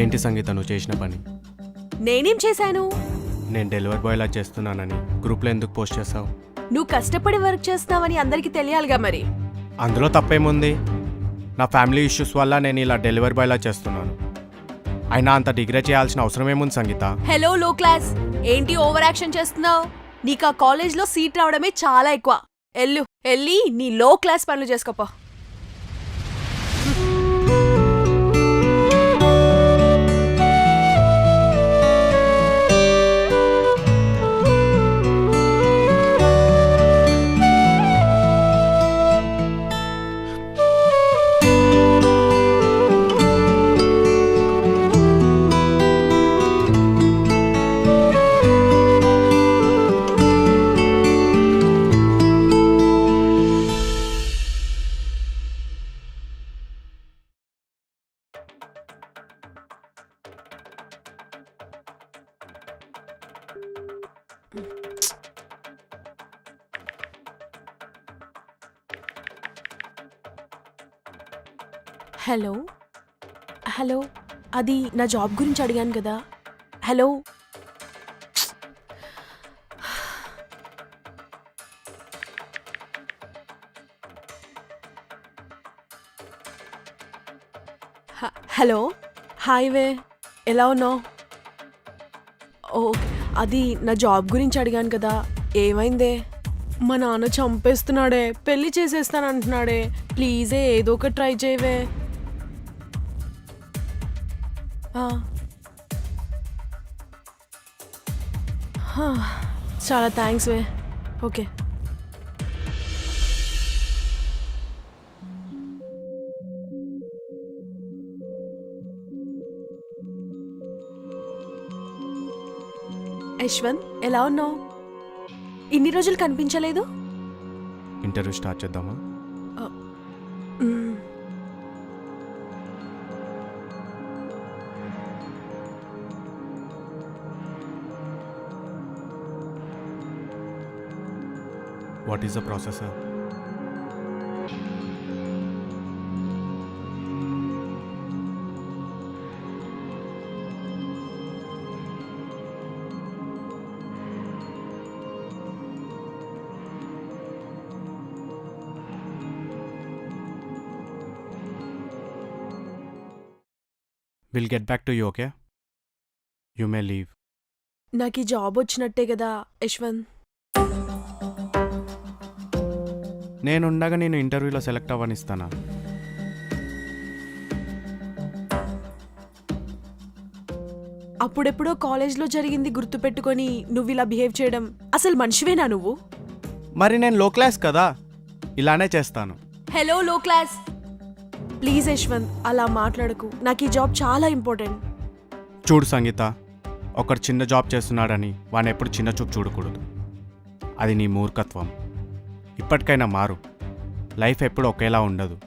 ఏంటి సంగీత నువ్వు చేసిన పని? నేనేం చేశాను? నేను డెలివరీ బాయ్లా చేస్తున్నానని గ్రూప్లో ఎందుకు పోస్ట్ చేస్తావు నువ్వు కష్టపడి వర్క్ చేస్తావని అందరికీ తెలియాలిగా మరి. అందులో తప్పేముంది? నా ఫ్యామిలీ ఇష్యూస్ వల్ల నేను ఇలా డెలివరీ బాయ్లా చేస్తున్నాను. అయినా అంత డిగ్రీ చేయాల్సిన అవసరం ఏముంది సంగీత? హలో లో క్లాస్ ఏంటి ఓవర్ యాక్షన్ చేస్తున్నావు? నీకు ఆ కాలేజ్లో సీట్ రావడమే చాలా ఎక్కువ. ఎల్లు ఎల్లి నీ లో క్లాస్ పనులు చేసుకోపో. హలో. హలో అది నా జాబ్ గురించి అడిగాను కదా. హలో. హలో. హాయ్ వే ఎలా ఉన్నావు? ఓ అది నా జాబ్ గురించి అడిగాను కదా ఏమైందే? మా నాన్న చంపేస్తున్నాడే పెళ్ళి చేసేస్తానంటున్నాడే ప్లీజే ఏదో ఒకటి ట్రై చేయవే. ఆ. హా, చాలా థ్యాంక్స్ వే. ఓకే. యశ్వంత్ ఎలా ఉన్నావు? ఇన్ని రోజులు కనిపించలేదు? ఇంటర్వ్యూ స్టార్ట్ చేద్దామా. What is the process will get back to you okay you may leave నాకు ఈ జాబ్ వచ్చినట్టే కదా యశ్వంత్. నేనుండగా నేను ఇంటర్వ్యూలో సెలెక్ట్ అవ్వనిస్తానా అప్పుడెప్పుడో కాలేజ్లో జరిగింది గుర్తుపెట్టుకొని నువ్వు ఇలా బిహేవ్ చేయడం అసలు మనిషివేనా నువ్వు? మరి నేను లో క్లాస్ కదా ఇలానే చేస్తాను. హలో లో క్లాస్ ప్లీజ్ యశ్వంత్ అలా మాట్లాడకు. నాకు ఈ జాబ్ చాలా ఇంపార్టెంట్. చూడు సంగీత ఒకడు చిన్న జాబ్ చేస్తున్నాడని వాడిని ఎప్పుడు చిన్న చూపు చూడకూడదు. అది నీ మూర్ఖత్వం. ఇప్పటికైనా మారు. లైఫ్ ఎప్పుడు ఒకేలా ఉండదు.